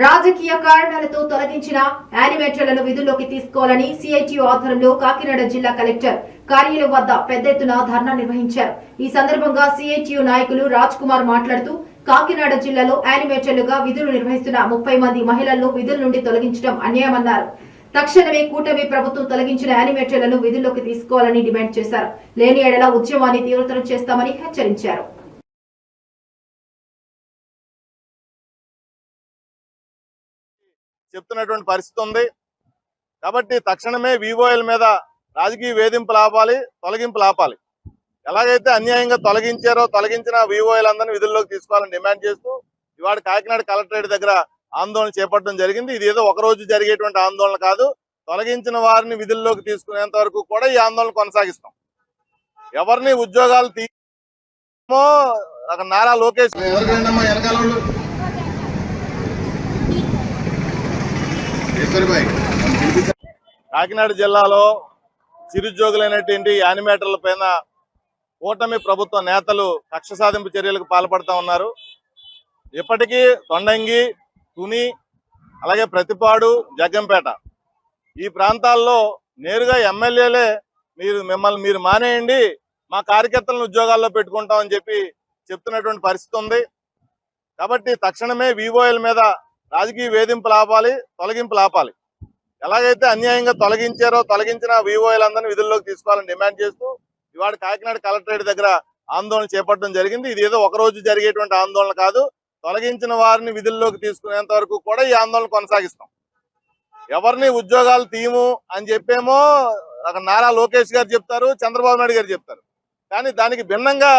రాజకీయ కారణాలతో తొలగించిన యానిమేటర్లను విధుల్లోకి తీసుకోవాలని సిఐటియు ఆధ్వర్యంలో కాకినాడ జిల్లా కలెక్టర్ కార్యాలయం వద్ద పెద్ద ఎత్తున ధర్నా నిర్వహించారు. ఈ సందర్భంగా సిఐటియు నాయకులు రాజ్ కుమార్ మాట్లాడుతూ కాకినాడ జిల్లాలో యానిమేటర్లుగా విధులు నిర్వహిస్తున్న ముప్పై మంది మహిళలను విధుల నుండి తొలగించడం అన్యాయమన్నారు. తక్షణమే కూటమి ప్రభుత్వం తొలగించిన యానిమేటర్లను విధుల్లోకి తీసుకోవాలని డిమాండ్ చేశారు. లేని ఏడల ఉద్యమాన్ని తీవ్రతరం చేస్తామని హెచ్చరించారు. చెప్తున్నటువంటి పరిస్థితి ఉంది. కాబట్టి తక్షణమే వివోఎల్ మీద రాజకీయ వేధింపులు ఆపాలి తొలగింపులు ఆపాలి. ఎలాగైతే అన్యాయంగా తొలగించారో తొలగించిన వివోఎల్ అందరినీ విధుల్లోకి తీసుకోవాలని డిమాండ్ చేస్తూ ఇవాళ కాకినాడ కలెక్టరేట్ దగ్గర ఆందోళన చేపట్టడం జరిగింది. ఇది ఏదో ఒక రోజు జరిగేటువంటి ఆందోళన కాదు. తొలగించిన వారిని విధుల్లోకి తీసుకునేంత వరకు కూడా ఈ ఆందోళన కొనసాగిస్తాం. ఎవరిని ఉద్యోగాలు తీమో నారా లోకేష్ ఎవరికండమ్మా కాకినాడ జిల్లాలో చిరుద్యోగులైనటువంటి యానిమేటర్ల పైన కూటమి ప్రభుత్వ నేతలు కక్ష సాధింపు చర్యలకు పాల్పడుతూ ఉన్నారు. ఇప్పటికీ తొండంగి తుని అలాగే ప్రతిపాడు జగ్గంపేట ఈ ప్రాంతాల్లో నేరుగా ఎమ్మెల్యేలే మీరు మిమ్మల్ని మీరు మానేయండి మా కార్యకర్తలను ఉద్యోగాల్లో పెట్టుకుంటామని చెప్పి చెప్తున్నటువంటి పరిస్థితి ఉంది. కాబట్టి తక్షణమే వివోఎల్ మీద రాజకీయ వేధింపులు ఆపాలి తొలగింపులు ఆపాలి. ఎలాగైతే అన్యాయంగా తొలగించారో తొలగించిన వివోఎల్ అందరినీ విధుల్లోకి తీసుకోవాలని డిమాండ్ చేస్తూ ఇవాళ కాకినాడ కలెక్టరేట్ దగ్గర ఆందోళన చేపట్టడం జరిగింది. ఇది ఏదో ఒక రోజు జరిగేటువంటి ఆందోళన కాదు. తొలగించిన వారిని విధుల్లోకి తీసుకునేంత వరకు కూడా ఈ ఆందోళన కొనసాగిస్తాం. ఎవరిని ఉద్యోగాలు తీయము అని చెప్పేమో అక్కడ నారా లోకేష్ గారు చెప్తారు చంద్రబాబు నాయుడు గారు చెప్తారు. కానీ దానికి భిన్నంగా